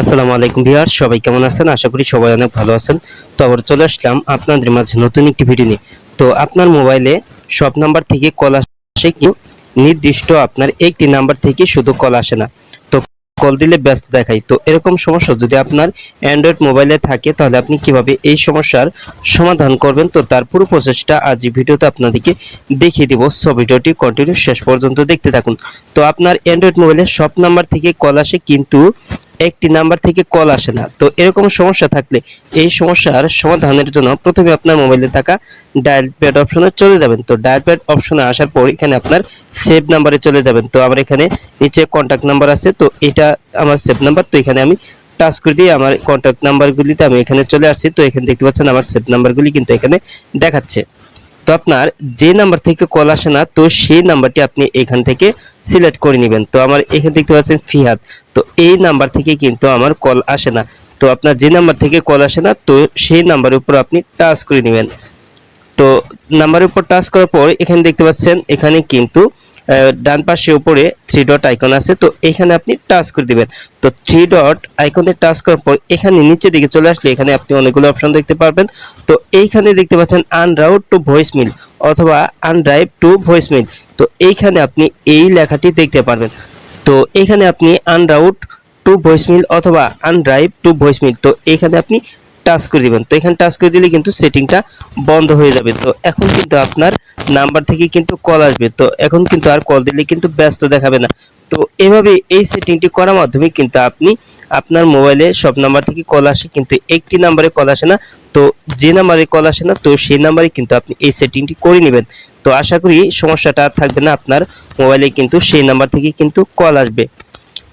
আসসালামু আলাইকুম ভিউয়ার সবাই কেমন আছেন? আশা করি সবাই অনেক ভালো আছেন। তো আবার চলে আসলাম আপনাদের মাঝে নতুন একটি ভিডিও নিয়ে। তো আপনার মোবাইলে সব নাম্বার থেকে কল আসে কি? নির্দিষ্ট আপনার একটি নাম্বার থেকে শুধু কল আসে না। তো কল দিলে ব্যস্ত দেখায় তো এরকম সমস্যা যদি আপনার অ্যান্ড্রয়েড মোবাইলে থাকে, তাহলে আপনি কীভাবে এই সমস্যার সমাধান করবেন? তো তার পুরো প্রসেসটা আজ ভিডিওতে আপনাদেরকে দেখিয়ে দিব। সো ভিডিওটি কন্টিনিউ শেষ পর্যন্ত দেখতে থাকুন। তো আপনার অ্যান্ড্রয়েড মোবাইলে সব নাম্বার থেকে কল আসে, কিন্তু একটি নাম্বার থেকে কল আসে না। তো এরকম সমস্যা থাকলে এই সমস্যার সমাধানের জন্য প্রথমে আপনার মোবাইলে থাকা ডায়াল প্যাড অপশনে চলে যাবেন। তো ডায়াল প্যাড অপশনে আসার পর এখানে আপনার সেভ নাম্বারে চলে যাবেন। তো আমার এখানে নিচে কন্ট্যাক্ট নাম্বার আছে। তো এটা আমার সেভ নাম্বার। তো এখানে আমি টাচ করে দিয়ে আমার কন্ট্যাক্ট নাম্বারগুলিতে আমি এখানে চলে আসছি। তো এখানে দেখতে পাচ্ছেন আমার সেভ নাম্বারগুলি কিন্তু এখানে দেখাচ্ছে। তো আপনার যে নাম্বার থেকে কল আসে না, তো সেই নাম্বারটি আপনি এখান থেকে সিলেক্ট করে নেবেন। তো আমার এখানে দেখতে পাচ্ছেন ফিহাদ তো এই নাম্বার থেকে কিন্তু আমার কল আসে না। তো আপনার যে নাম্বার থেকে কল আসে না, তো সেই নাম্বারের উপর আপনি টাচ করে নেবেন। তো নাম্বারের উপর টাচ করার পর এখানে দেখতে পাচ্ছেন, এখানে কিন্তু ডান পাশে উপরে থ্রি ডট আইকন আছে, তো এখানে আপনি টাচ করে দিবেন। তো থ্রি ডট আইকনে টাচ করার পর এখানে নিচে দিকে চলে আসলে এখানে আপনি অনেকগুলো অপশন দেখতে পারবেন। তো এইখানে দেখতে পাচ্ছেন আনরাউট টু ভয়েস মিল অথবা আনড্রাইভ টু ভয়েস মিল তো এইখানে আপনি এই লেখাটি দেখতে পারবেন। তো এখানে আপনি আনরাউট টু ভয়েস মিল অথবা আনড্রাইভ টু ভয়েস মিল তো এখানে আপনি টাচ করে দিবেন। তো এখানে টাচ করে দিলে কিন্তু সেটিংটা বন্ধ হয়ে যাবে। তো এখন কিন্তু আপনার নাম্বার থেকে কিন্তু কল আসবে। তো এখন কিন্তু আর কল দিলে কিন্তু ব্যস্ত দেখাবে না। তো এভাবে এই সেটিংটি করার মাধ্যমে কিন্তু আপনি আপনার মোবাইলে সব নাম্বার থেকে কল আসে, কিন্তু একটি নাম্বারে কল আসে না। তো যে নাম্বারে কল আসে না, তো সেই নাম্বারে কিন্তু আপনি এই সেটিংটি করে নেবেন। তো আশা করি সমস্যাটা আর থাকবে না। আপনার মোবাইলে কিন্তু সেই নাম্বার থেকে কিন্তু কল আসবে।